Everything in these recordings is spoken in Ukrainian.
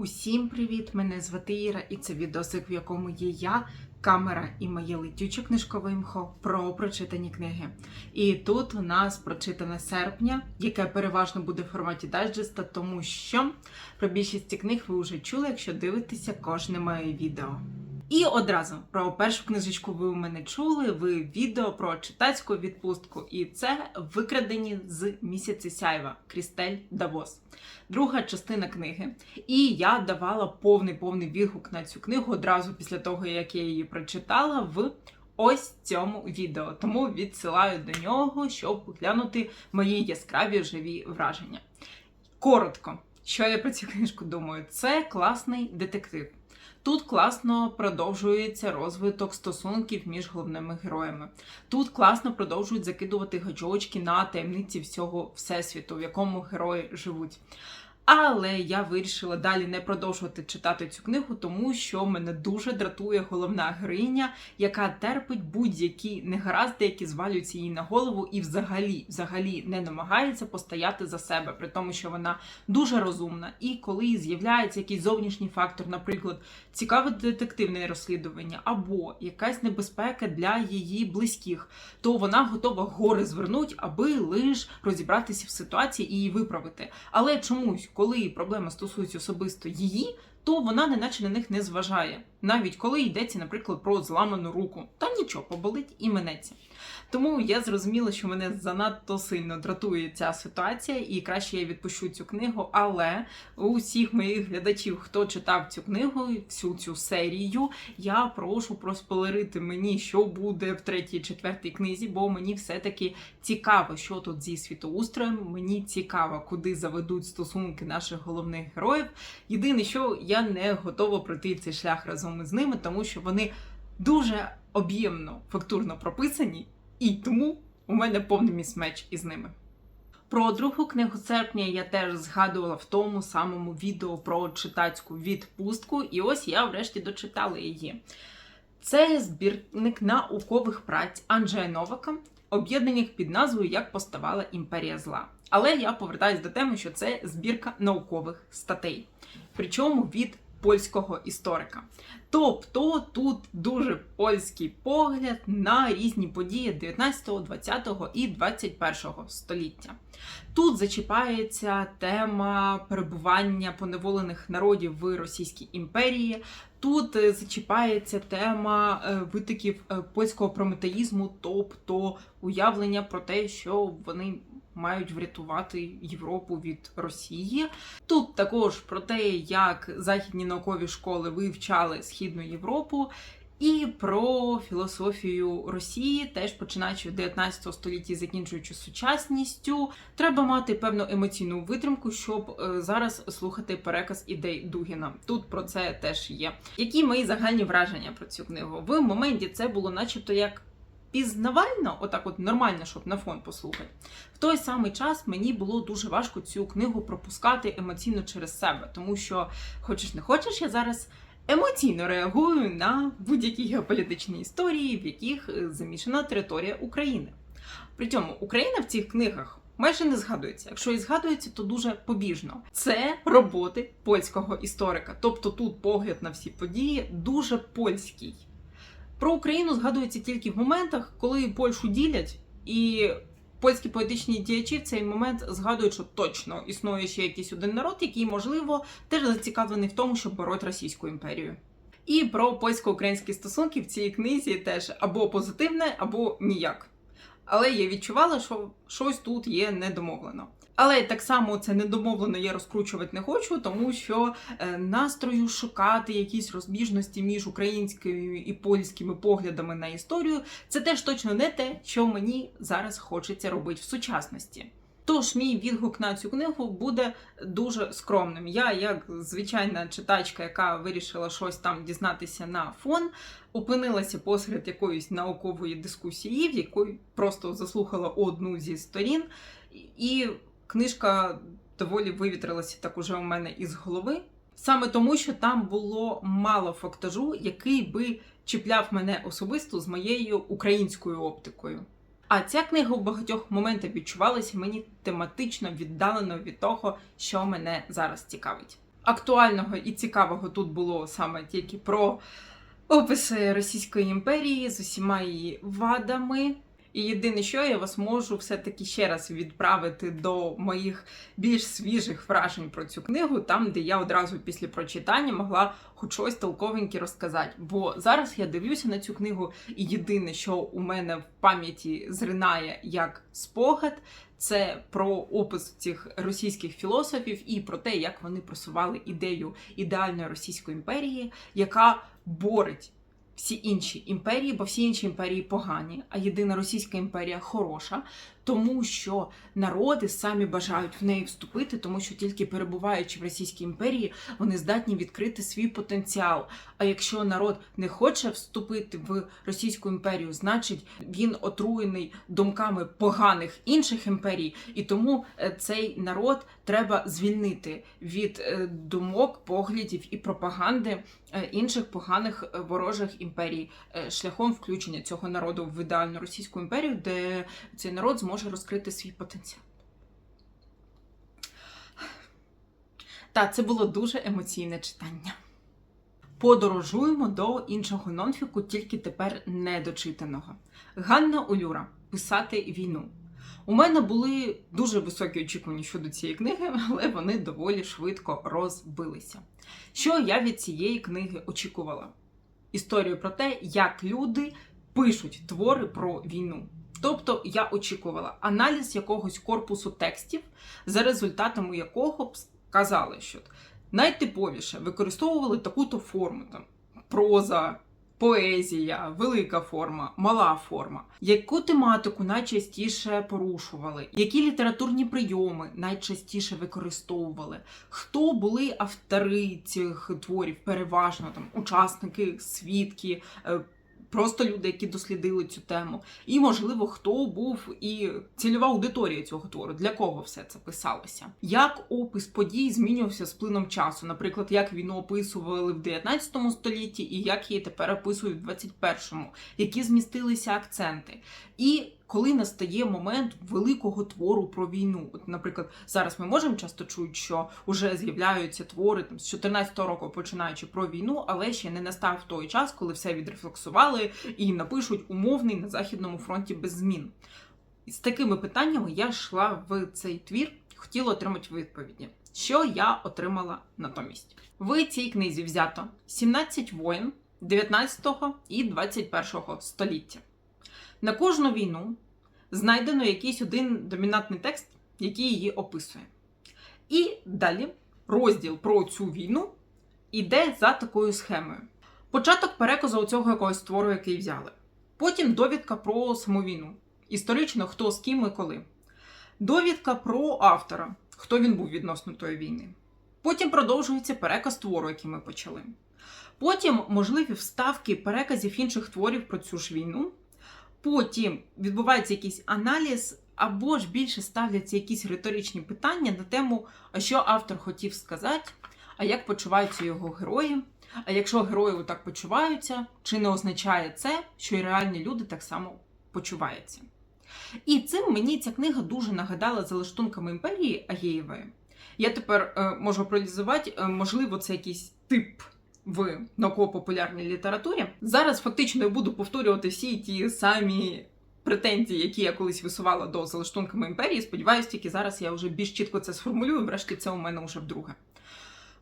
Усім привіт! Мене звати Іра, і це відосик, в якому є я, камера і моє летюче книжкове мхо про прочитані книги. І тут у нас прочитане серпня, яке переважно буде в форматі дайджеста, тому що про більшість книг ви вже чули, якщо дивитеся кожне моє відео. І одразу про першу книжечку ви у мене чули. Ви відео про читацьку відпустку, і це викрадені з місяці сяйва Крістель Давос. Друга частина книги. І я давала повний повний відгук на цю книгу одразу після того, як я її прочитала в ось цьому відео. Тому відсилаю до нього, щоб глянути мої яскраві живі враження. Коротко, що я про цю книжку думаю, це класний детектив. Тут класно продовжується розвиток стосунків між головними героями. Тут класно продовжують закидувати гачочки на таємниці всього всесвіту, в якому герої живуть. Але я вирішила далі не продовжувати читати цю книгу, тому що мене дуже дратує головна героїня, яка терпить будь-які негаразди, які звалюються їй на голову, і взагалі, взагалі не намагається постояти за себе, при тому, що вона дуже розумна. І коли з'являється якийсь зовнішній фактор, наприклад, цікаве детективне розслідування або якась небезпека для її близьких, то вона готова гори звернуть, аби лиш розібратися в ситуації і її виправити. Але чомусь, коли проблема стосується особисто її, то вона неначе на них не зважає, навіть коли йдеться, наприклад, про зламану руку. Та нічого, поболить і минеться. Тому я зрозуміла, що мене занадто сильно дратує ця ситуація, і краще я відпущу цю книгу. Але у усіх моїх глядачів, хто читав цю книгу, всю цю серію, я прошу проспойлерити мені, що буде в третій, четвертій книзі, бо мені все-таки цікаво, що тут зі світоустроєм. Мені цікаво, куди заведуть стосунки наших головних героїв. Єдине, що я не готова пройти цей шлях разом із ними, тому що вони дуже об'ємно фактурно прописані, і тому у мене повний місмеч із ними. Про другу книгу серпня я теж згадувала в тому самому відео про читацьку відпустку, і ось я врешті дочитала її. Це збірник наукових праць Анджея Новака, об'єднаних під назвою Як поставала імперія зла. Але я повертаюсь до теми, що це збірка наукових статей, причому від польського історика. Тобто тут дуже польський погляд на різні події 19, 20 і 21 століття. Тут зачіпається тема перебування поневолених народів в Російській імперії. Тут е, зачіпається тема е, витоків е, польського прометеїзму, тобто уявлення про те, що вони мають врятувати Європу від Росії. Тут також про те, як західні наукові школи вивчали Східну Європу. І про філософію Росії, теж починаючи в 19 столітті, закінчуючи сучасністю, треба мати певну емоційну витримку, щоб е, зараз слухати переказ ідей Дугіна. Тут про це теж є. Які мої загальні враження про цю книгу? В моменті це було, начебто, як пізнавально, отак, от нормально, щоб на фон послухати. В той самий час мені було дуже важко цю книгу пропускати емоційно через себе, тому що, хочеш не хочеш, я зараз емоційно реагую на будь-які геополітичні історії, в яких е, замішана територія України. При цьому Україна в цих книгах. Майже не згадується. Якщо і згадується, то дуже побіжно. Це роботи польського історика. Тобто тут погляд на всі події дуже польський. Про Україну згадується тільки в моментах, коли Польщу ділять, і польські поетичні діячі в цей момент згадують, що точно існує ще якийсь один народ, який, можливо, теж зацікавлений в тому, щоб бороти Російську імперію. І про польсько-українські стосунки в цій книзі теж або позитивне, або ніяк. Але я відчувала, що щось тут є недомовлено. Але так само це недомовлено я розкручувати не хочу, тому що е, настрою шукати якісь розбіжності між українськими і польськими поглядами на історію це теж точно не те, що мені зараз хочеться робити в сучасності. Тож мій відгук на цю книгу буде дуже скромним. Я, як звичайна читачка, яка вирішила щось там дізнатися на фон, опинилася посеред якоїсь наукової дискусії, в якої просто заслухала одну зі сторін, і книжка доволі вивітрилася так уже у мене із голови. Саме тому, що там було мало фактажу, який би чіпляв мене особисто з моєю українською оптикою. А ця книга в багатьох моментах відчувалася мені тематично віддалено від того, що мене зараз цікавить. актуального і цікавого тут було саме тільки про описи Російської імперії з усіма її вадами. І єдине, що я вас можу все-таки ще раз відправити до моїх більш свіжих вражень про цю книгу, там, де я одразу після прочитання могла хоч щось толковеньке розказати. Бо зараз я дивлюся на цю книгу, і єдине, що у мене в пам'яті зринає як спогад, це про опис цих російських філософів і про те, як вони просували ідею ідеальної Російської імперії, яка борить всі інші імперії, бо всі інші імперії погані, а єдина Російська імперія хороша, тому що народи самі бажають в неї вступити, тому що тільки перебуваючи в Російській імперії, вони здатні відкрити свій потенціал. А якщо народ не хоче вступити в Російську імперію, значить він отруєний думками поганих інших імперій, і тому е, цей народ треба звільнити від е, думок, поглядів і пропаганди е, інших поганих ворожих імперій шляхом включення цього народу в ідеальну Російську імперію, де цей народ зможе розкрити свій потенціал. Та це було дуже емоційне читання. Подорожуємо до іншого нонфіку, тільки тепер недочитаного. Ганна Олюра Писати війну. У мене були дуже високі очікування щодо цієї книги, але вони доволі швидко розбилися. Що я від цієї книги очікувала? Історію про те, як люди пишуть твори про війну. Тобто я очікувала аналіз якогось корпусу текстів, за результатами якого б сказали, що найтиповіше використовували таку-то форму там проза, поезія, велика форма, мала форма. Яку тематику найчастіше порушували, які літературні прийоми найчастіше використовували, хто були автори цих творів, переважно там учасники, свідки. Просто люди, які дослідили цю тему, і можливо, хто був і цільова аудиторія цього твору, для кого все це писалося, як опис подій змінювався з плином часу, наприклад, як війну описували в 19 столітті і як її тепер описують в 21-му, які змістилися акценти. І коли настає момент великого твору про війну, от, наприклад, зараз ми можемо часто чути, що вже з'являються твори там з 14-го року, починаючи про війну, але ще не настав той час, коли все відрефлексували і напишуть умовний на західному фронті без змін. З такими питаннями я йшла в цей твір, хотіла отримати відповіді. Що я отримала натомість? В цій книзі взято 17 воїн 19 і 21 століття. На кожну війну знайдено якийсь один домінантний текст, який її описує. І далі розділ про цю війну іде за такою схемою. Початок переказу цього якогось твору, який взяли. Потім довідка про саму війну. Історично, хто з ким і коли. Довідка про автора, хто він був відносно тої війни. Потім продовжується переказ твору, який ми почали. Потім можливі вставки переказів інших творів про цю ж війну. Потім відбувається якийсь аналіз, або ж більше ставляться якісь риторичні питання на тему, а що автор хотів сказати, а як почуваються його герої. А якщо герої так почуваються, чи не означає це, що і реальні люди так само почуваються? І цим мені ця книга дуже нагадала за лаштунками імперії Агієвої. Я тепер е, можу проаналізувати, е, можливо, це якийсь тип в науково-популярній літературі. Зараз фактично я буду повторювати всі ті самі претензії, які я колись висувала до залаштунками імперії. Сподіваюсь, тільки зараз я вже більш чітко це сформулюю. Врешті це у мене вже вдруге.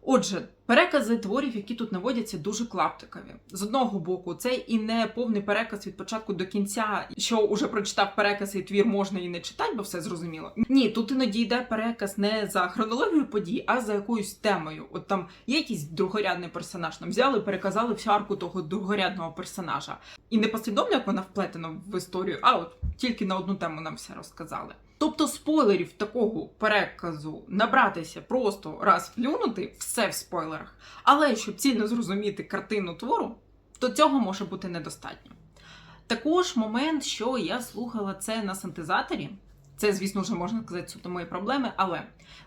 Отже, перекази творів, які тут наводяться, дуже клаптикові. З одного боку, це і не повний переказ від початку до кінця, що уже прочитав переказ і твір можна і не читати, бо все зрозуміло. Ні, тут іноді йде переказ не за хронологією подій, а за якоюсь темою. От там є якийсь другорядний персонаж. Нам взяли, переказали всю арку того другорядного персонажа. І не послідовно, як вона вплетена в історію, а от тільки на одну тему нам все розказали. Тобто спойлерів такого переказу набратися просто раз плюнути, все в спойлерах. Але щоб цільно зрозуміти картину твору, то цього може бути недостатньо. Також момент, що я слухала це на синтезаторі, це, звісно, вже можна сказати, суто мої проблеми, але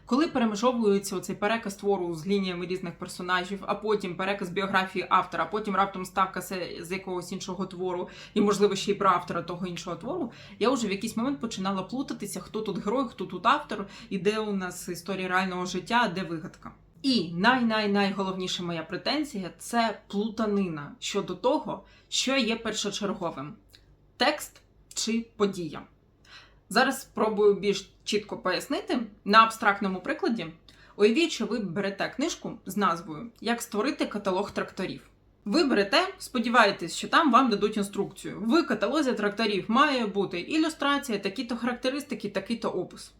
коли перемежовується оцей переказ твору з лініями різних персонажів, а потім переказ біографії автора, а потім раптом ставка з якогось іншого твору, і, можливо, ще й про автора того іншого твору, я вже в якийсь момент починала плутатися, хто тут герой, хто тут автор, і де у нас історія реального життя, де вигадка. І най-най-найголовніша моя претензія це плутанина щодо того, що є першочерговим: текст чи подія. Зараз спробую більш чітко пояснити на абстрактному прикладі. Уявіть, що ви берете книжку з назвою Як створити каталог тракторів. Ви берете, сподіваєтесь, що там вам дадуть інструкцію. В каталозі тракторів має бути ілюстрація, такі-то характеристики, такий-то опис.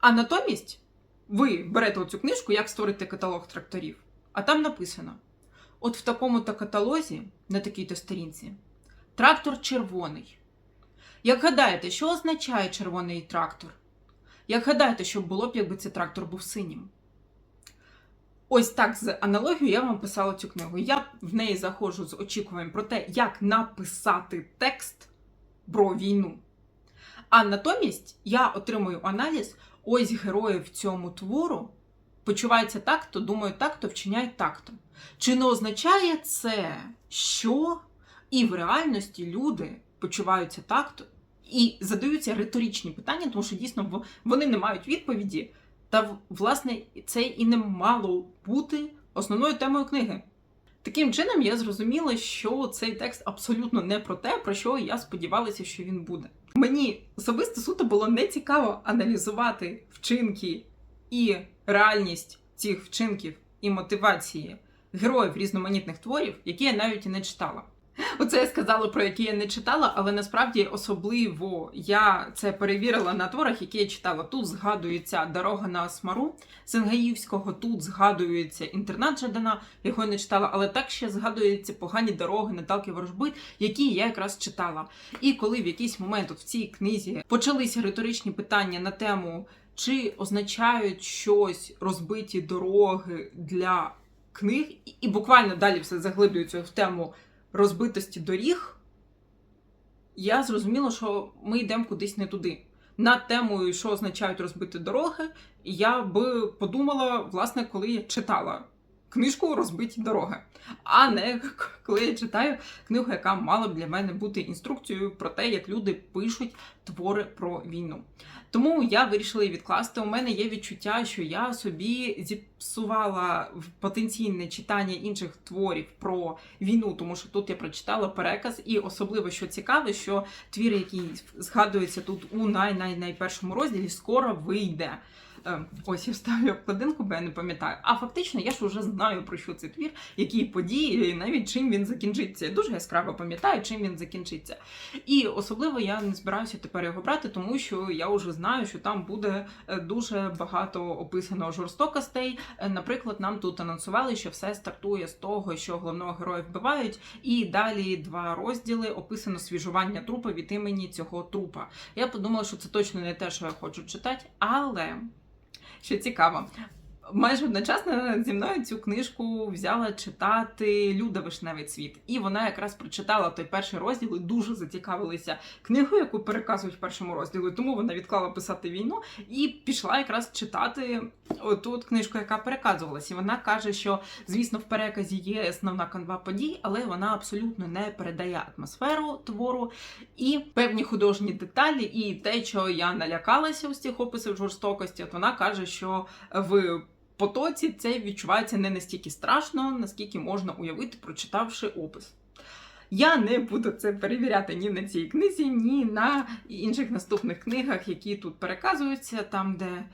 А натомість ви берете оцю книжку, як створити каталог тракторів, а там написано: от в такому-то каталозі, на такій-то сторінці, трактор червоний. Як гадаєте, що означає червоний трактор? Як гадаєте, що було б, якби цей трактор був синім? Ось так з аналогією я вам писала цю книгу. Я в неї заходжу з очікуванням про те, як написати текст про війну. А натомість я отримую аналіз, ось герої в цьому твору почуваються так-то, думають так-то, вчиняють так-то. Чи не означає це, що і в реальності люди почуваються так-то і задаються риторичні питання, тому що дійсно вони не мають відповіді. Та власне це і не мало бути основною темою книги. Таким чином, я зрозуміла, що цей текст абсолютно не про те, про що я сподівалася, що він буде. Мені особисто суто було не цікаво аналізувати вчинки і реальність цих вчинків і мотивації героїв різноманітних творів, які я навіть і не читала. Оце я сказала про які я не читала, але насправді особливо я це перевірила на творах, які я читала. Тут згадується дорога на Осмару Сенгаївського, тут згадується інтернат Жадана, його не читала, але так ще згадуються погані дороги Наталки Ворожбит, які я якраз читала. І коли в якийсь момент от в цій книзі почалися риторичні питання на тему, чи означають щось розбиті дороги для книг, і буквально далі все заглиблюється в тему розбитості доріг, я зрозуміла, що ми йдемо кудись не туди. Над темою, що означають розбиті дороги, я би подумала, власне, коли я читала книжку Розбиті дороги, а не коли я читаю книгу, яка мала б для мене бути інструкцією про те, як люди пишуть твори про війну. Тому я вирішила її відкласти. У мене є відчуття, що я собі зіпсувала в потенційне читання інших творів про війну, тому що тут я прочитала переказ, і особливо що цікаве, що твір, який згадується тут у най-най-найпершому розділі, скоро вийде. Е, Ось я вставлю обкладинку, бо я не пам'ятаю. А фактично я ж вже знаю про що цей твір, які події, і навіть чим він закінчиться. Я дуже яскраво пам'ятаю, чим він закінчиться. І особливо я не збираюся тепер його брати, тому що я вже знаю, що там буде е, дуже багато описано жорстокостей. Е, Наприклад, нам тут анонсували, що все стартує з того, що головного героя вбивають, і далі два розділи описано свіжування трупа від імені цього трупа. Я подумала, що це точно не те, що я хочу читати, але що цікаво. Майже одночасно зі мною цю книжку взяла читати Люда Вишневий цвіт. І вона якраз прочитала той перший розділ і дуже зацікавилася книгою, яку переказують в першому розділі. Тому вона відклала писати війну і пішла якраз читати ту от книжку, яка переказувалась. І вона каже, що звісно в переказі є основна канва подій, але вона абсолютно не передає атмосферу твору і певні художні деталі, і те, що я налякалася у цих описів жорстокості, от вона каже, що в потоці це відчувається не настільки страшно, наскільки можна уявити, прочитавши опис. Я не буду це перевіряти ні на цій книзі, ні на інших наступних книгах, які тут переказуються, там, де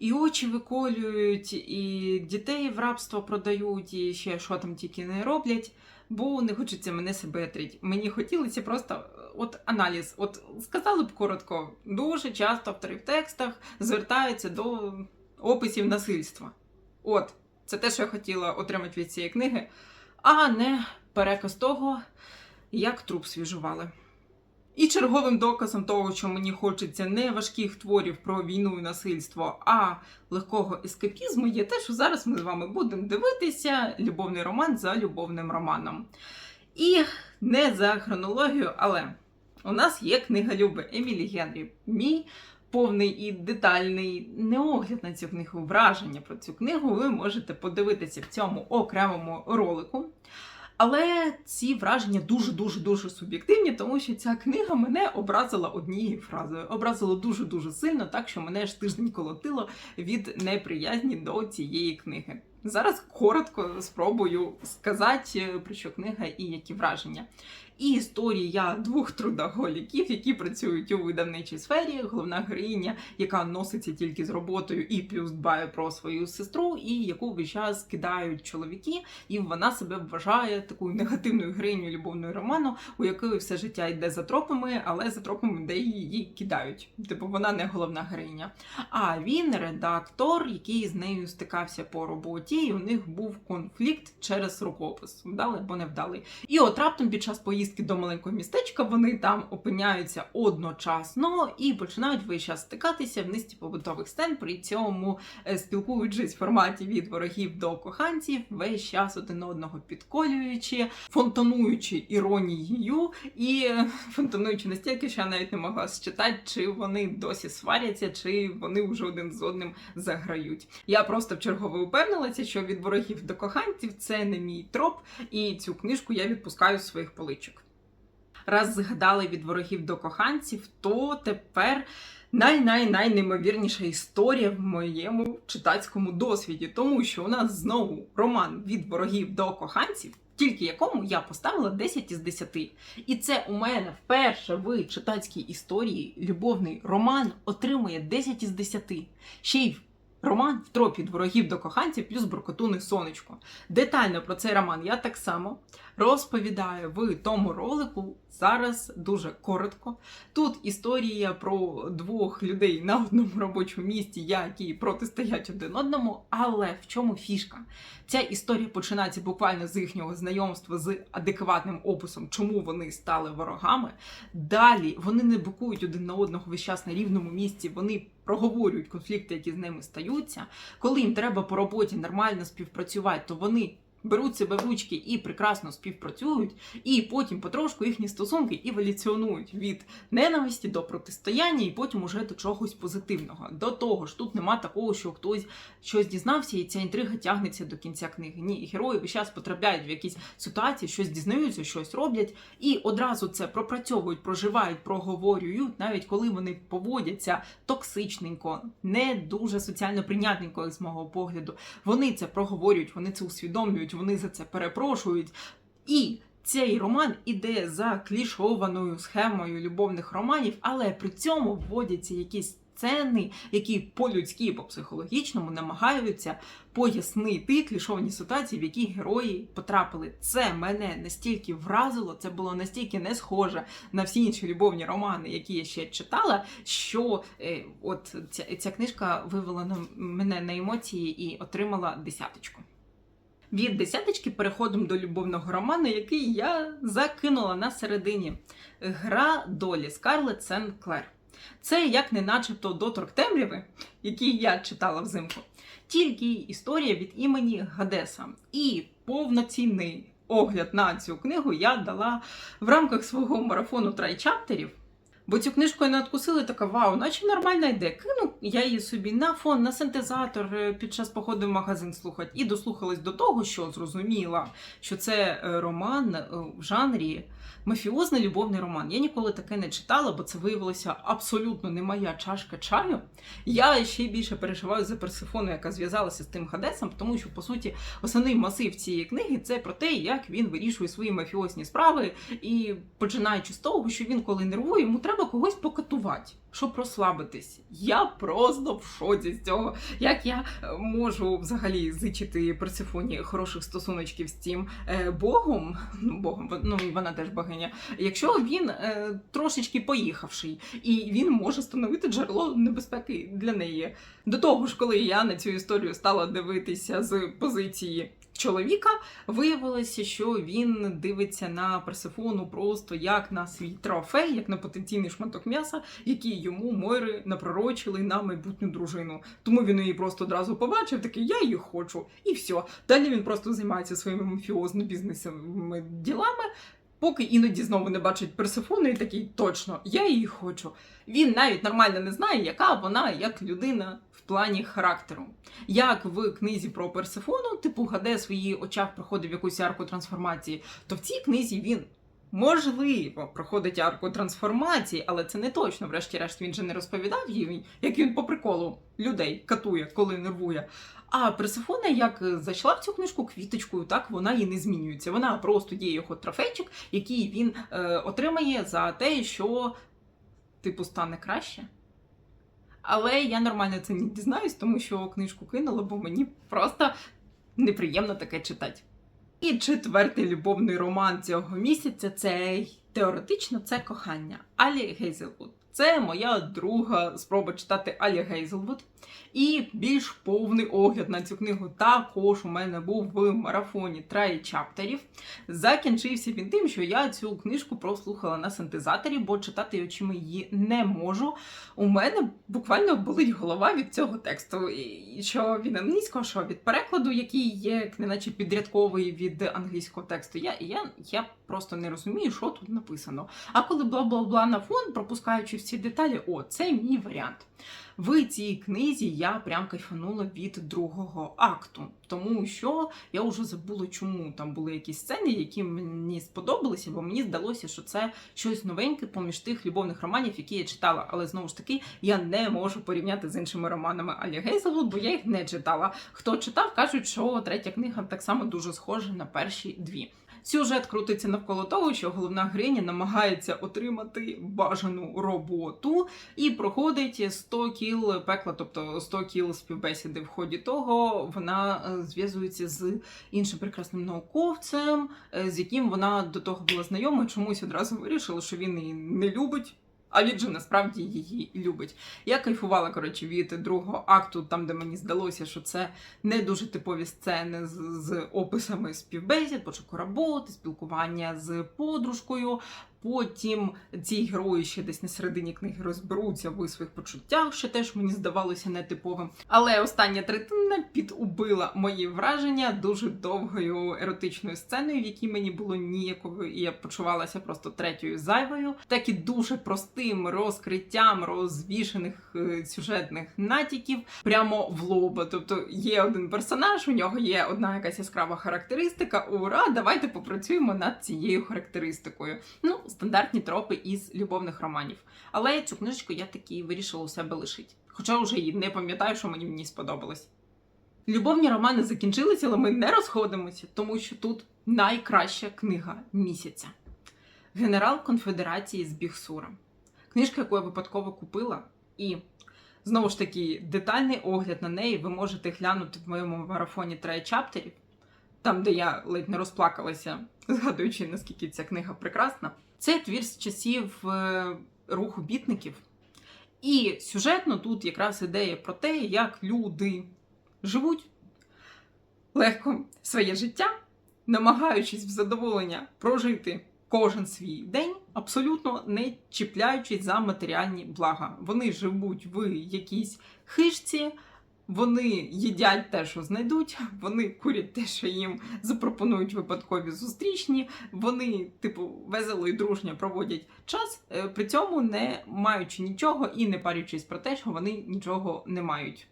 і очі виколюють, і дітей в рабство продають, і ще що там тільки не роблять, бо не хочеться мене себе тріть. Мені хотілося просто е, от аналіз. От сказали б коротко, дуже часто автори в текстах звертаються до описів насильства. От, це те, що я хотіла отримати від цієї книги, а не переказ того, як труп свіжували. І черговим доказом того, що мені хочеться не важких творів про війну і насильство, а легкого ескапізму, є те, що зараз ми з вами будемо дивитися любовний роман за любовним романом. І не за хронологію, але у нас є книга Люби Емілі Генрі. Мій повний і детальний неогляд на цю книгу, враження про цю книгу ви можете подивитися в цьому окремому ролику. Але ці враження дуже-дуже дуже суб'єктивні, тому що ця книга мене образила однією фразою. Образила дуже-дуже сильно, так що мене ж тиждень колотило від неприязні до цієї книги. Зараз коротко спробую сказати, е, про що книга і які враження. І історія двох трудоголіків, які працюють у видавничій сфері. Головна героїня, яка носиться тільки з роботою і плюс дбає про свою сестру, і яку весь час кидають чоловіки, і вона себе вважає такою негативною героїнею любовного роману, у якої все життя йде за тропами, але за тропами, де її кидають. Типу вона не головна героїня. А він редактор, який з нею стикався по роботі, і у них був конфлікт через рукопис, вдалий або невдалий. І от раптом під час поїздки до маленького містечка вони там опиняються одночасно і починають весь час стикатися в низці побутових сцен, при цьому е, спілкуючись в форматі від ворогів до коханців, весь час один одного підколюючи, фонтануючи іронією і е, фонтануючи настільки, що я навіть не могла считати, чи вони досі сваряться, чи вони вже один з одним заграють. Я просто вчергове упевнилася, що від ворогів до коханців це не мій троп, і цю книжку я відпускаю з своїх поличок. Раз згадали від ворогів до коханців, то тепер най-най-найнеймовірніша історія в моєму читацькому досвіді, тому що у нас знову роман від ворогів до коханців. Тільки якому я поставила 10 із 10. І це у мене вперше в читацькій історії любовний роман отримує 10 із 10. Ще й роман в тропі від ворогів до коханців плюс буркотуни сонечко. Детально про цей роман я так само розповідаю в тому ролику. Зараз дуже коротко. Тут історія про двох людей на одному робочому місці, які протистоять один одному. Але в чому фішка? Ця історія починається буквально з їхнього знайомства з адекватним описом, чому вони стали ворогами. Далі вони не букують один на одного весь час на рівному місці. Вони проговорюють конфлікти, які з ними стаються. Коли їм треба по роботі нормально співпрацювати, то вони беруть себе в ручки і прекрасно співпрацюють, і потім потрошку їхні стосунки еволюціонують від ненависті до протистояння, і потім уже до чогось позитивного. До того ж, тут нема такого, що хтось щось дізнався, і ця інтрига тягнеться до кінця книги. Ні, герої весь час потрапляють в якісь ситуації, щось дізнаються, щось роблять, і одразу це пропрацьовують, проживають, проговорюють, навіть коли вони поводяться токсичненько, не дуже соціально прийнятненько, з мого погляду. Вони це проговорюють, вони це усвідомлюють, вони за це перепрошують. І цей роман іде за клішованою схемою любовних романів, але при цьому вводяться якісь сцени, які по-людськи, по-психологічному намагаються пояснити клішовані ситуації, в які герої потрапили. Це мене настільки вразило, це було настільки не схоже на всі інші любовні романи, які я ще читала, що е, от ця, ця книжка вивела на мене на емоції і отримала десяточку. Від десяточки переходимо до любовного роману, який я закинула на середині. Гра долі Скарлетт Сен-Клер. Це як не начебто доторк темряви, який я читала взимку, тільки історія від імені Гадеса. І повноцінний огляд на цю книгу я дала в рамках свого марафону трайчаптерів. Бо цю книжку я не откусила, така вау, наче нормальна йде. Кину я її собі на фон, на синтезатор е, під час походу в магазин слухати. І дослухалась до того, що зрозуміла, що це е, роман е, в жанрі мафіозний любовний роман. Я ніколи таке не читала, бо це виявилося абсолютно не моя чашка чаю. Я ще більше переживаю за Персифону, яка зв'язалася з тим Хадесом, тому що, по суті, основний масив цієї книги це про те, як він вирішує свої мафіозні справи, і починаючи з того, що він, коли нервує, йому треба когось покатувати. Щоб розслабитись, я просто в шоці з цього. Як я е, можу взагалі зичити Персифоні хороших стосуночків з цим е, Богом, ну Богом, ну і вона теж богиня, якщо він е, трошечки поїхавший, і він може становити джерело небезпеки для неї. До того ж, коли я на цю історію стала дивитися з позиції чоловіка, виявилося, що він дивиться на Персефону просто як на свій трофей, як на потенційний шматок м'яса, який йому Мойри напророчили на майбутню дружину. Тому він її просто одразу побачив, такий я її хочу, і все. Далі він просто займається своїми мафіозними бізнесовими ділами. Поки іноді знову не бачить Персифону і такий точно, я її хочу. Він навіть нормально не знає, яка вона як людина в плані характеру. Як в книзі про Персифону, типу Гаде в її очах проходив якусь арку трансформації, то в цій книзі він можливо, проходить арку трансформації, але це не точно. Врешті-решт він же не розповідав їй, як він по приколу людей катує, коли нервує. А Персифона, як зайшла в цю книжку квіточкою, так вона і не змінюється. Вона просто є його трофейчик, який він е, отримає за те, що типу стане краще. Але я нормально це не дізнаюсь, тому що книжку кинула, бо мені просто неприємно таке читати. І четвертий любовний роман цього місяця це теоретично це кохання Алі Гейзелвуд. Це моя друга спроба читати Алі Гейзелвуд. І більш повний огляд на цю книгу також у мене був в марафоні трай чаптерів. Закінчився він тим, що я цю книжку прослухала на синтезаторі, бо читати очима її не можу. У мене буквально болить голова від цього тексту. І що від англійського, що від перекладу, який є неначе підрядковий від англійського тексту. Я, я, я просто не розумію, що тут написано. А коли бла-бла-бла на фон, пропускаючи всі деталі, о, це мій варіант. В цій книзі я прям кайфанула від другого акту, тому що я вже забула, чому там були якісь сцени, які мені сподобалися, бо мені здалося, що це щось новеньке поміж тих любовних романів, які я читала. Але знову ж таки, я не можу порівняти з іншими романами Алі Гейзелвуд, бо я їх не читала. Хто читав, кажуть, що третя книга так само дуже схожа на перші дві. Сюжет крутиться навколо того, що головна гриня намагається отримати бажану роботу і проходить 100 кіл пекла, тобто 100 кіл співбесіди. В ході того вона е, зв'язується з іншим прекрасним науковцем, е, з яким вона до того була знайома, чомусь одразу вирішила, що він її не любить. А він же насправді її любить. Я кайфувала коротше від другого акту, там де мені здалося, що це не дуже типові сцени з, з описами співбесід, пошуку роботи, спілкування з подружкою. Потім ці герої ще десь на середині книги розберуться в своїх почуттях, що теж мені здавалося нетиповим. Але остання третина підубила мої враження дуже довгою еротичною сценою, в якій мені було ніяково, і я почувалася просто третьою зайвою, так і дуже простим розкриттям розвішених е, сюжетних натяків прямо в лоба. Тобто є один персонаж, у нього є одна якась яскрава характеристика. Ура, давайте попрацюємо над цією характеристикою. Ну, стандартні тропи із любовних романів. Але цю книжечку я таки вирішила у себе лишити. Хоча вже і не пам'ятаю, що мені ній сподобалось. Любовні романи закінчилися, але ми не розходимося, тому що тут найкраща книга місяця. Генерал Конфедерації з Бігсура. Книжка, яку я випадково купила, і знову ж таки детальний огляд на неї ви можете глянути в моєму марафоні трей чаптерів, там, де я ледь не розплакалася, згадуючи, наскільки ця книга прекрасна. Це твір з часів е, руху бітників. І сюжетно тут якраз ідея про те, як люди живуть легко своє життя, намагаючись в задоволення прожити кожен свій день, абсолютно не чіпляючись за матеріальні блага. Вони живуть в якійсь хижці. Вони їдять те, що знайдуть, вони курять те, що їм запропонують випадкові зустрічні. Вони, типу, весело і дружньо проводять час, е, при цьому не маючи нічого і не парючись про те, що вони нічого не мають.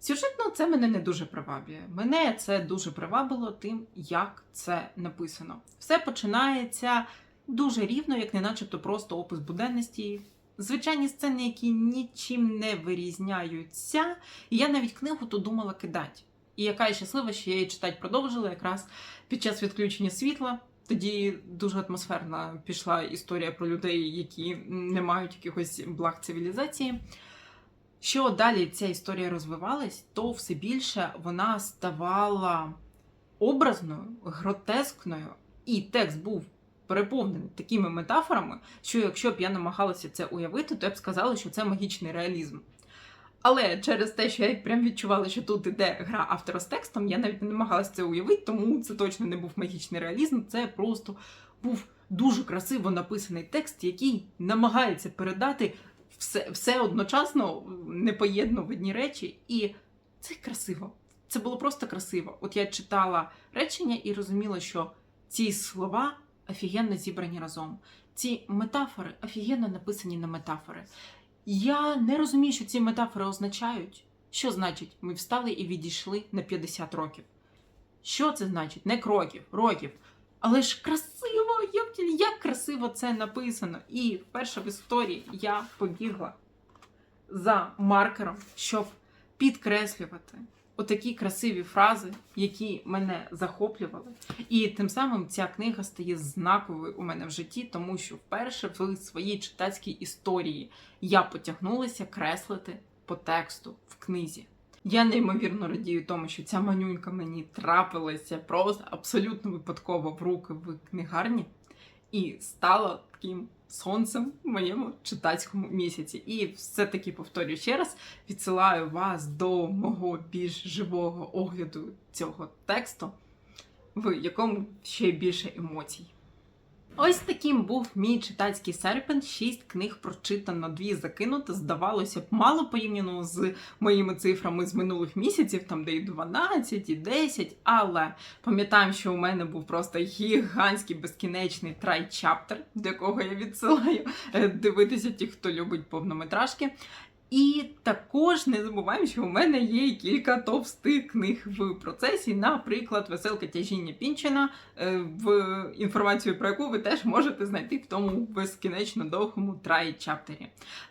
Сюжетно це мене не дуже приваблює. Мене це дуже привабило тим, як це написано. Все починається дуже рівно, як не начебто просто опис буденності. Звичайні сцени, які нічим не вирізняються. І я навіть книгу то думала кидати. І яка я щаслива, що я її читати продовжила якраз під час відключення світла. Тоді дуже атмосферна пішла історія про людей, які не мають якихось благ цивілізації. Що далі ця історія розвивалась, то все більше вона ставала образною, гротескною, і текст був переповнений такими метафорами, що якщо б я намагалася це уявити, то я б сказала, що це магічний реалізм. Але через те, що я прям відчувала, що тут іде гра автора з текстом, я навіть не намагалася це уявити, тому це точно не був магічний реалізм, це просто був дуже красиво написаний текст, який намагається передати все, все одночасно непоєднувані речі, і це красиво. Це було просто красиво. От я читала речення і розуміла, що ці слова офігенно зібрані разом. Ці метафори офігенно написані на метафори. Я не розумію, що ці метафори означають. Що значить, ми встали і відійшли на 50 років? Що це значить? Не кроків, років. Але ж красиво! Як, як красиво це написано! І вперше в історії я побігла за маркером, щоб підкреслювати отакі красиві фрази, які мене захоплювали. І тим самим ця книга стає знаковою у мене в житті, тому що вперше в своїй читацькій історії я потягнулася креслити по тексту в книзі. Я неймовірно радію тому, що ця манюнька мені трапилася просто абсолютно випадково в руки в книгарні і стала таким сонцем в моєму читацькому місяці. І все-таки повторюю ще раз: відсилаю вас до мого більш живого огляду цього тексту, в якому ще більше емоцій. Ось таким був мій читацький серпень. Шість книг прочитано, дві закинуто. Здавалося б, мало порівняно з моїми цифрами з минулих місяців, там де і 12, і 10, але пам'ятаємо, що у мене був просто гігантський безкінечний трай-чаптер, до якого я відсилаю е, дивитися ті, хто любить повнометражки. І також не забуваємо, що у мене є кілька товстих книг в процесі, наприклад, веселка тяжіння Пінчена, е, в інформацію про яку ви теж можете знайти в тому безкінечно довгому трай-чаптері.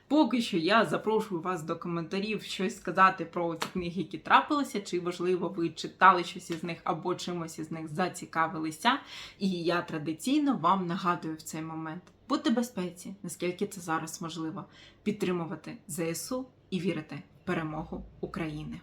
Поки що я запрошую вас до коментарів щось сказати про ці книги, які трапилися, чи можливо ви читали щось із них або чимось із них зацікавилися. І я традиційно вам нагадую в цей момент. Будьте безпеці, наскільки це зараз можливо, підтримувати ЗСУ і вірити в перемогу України.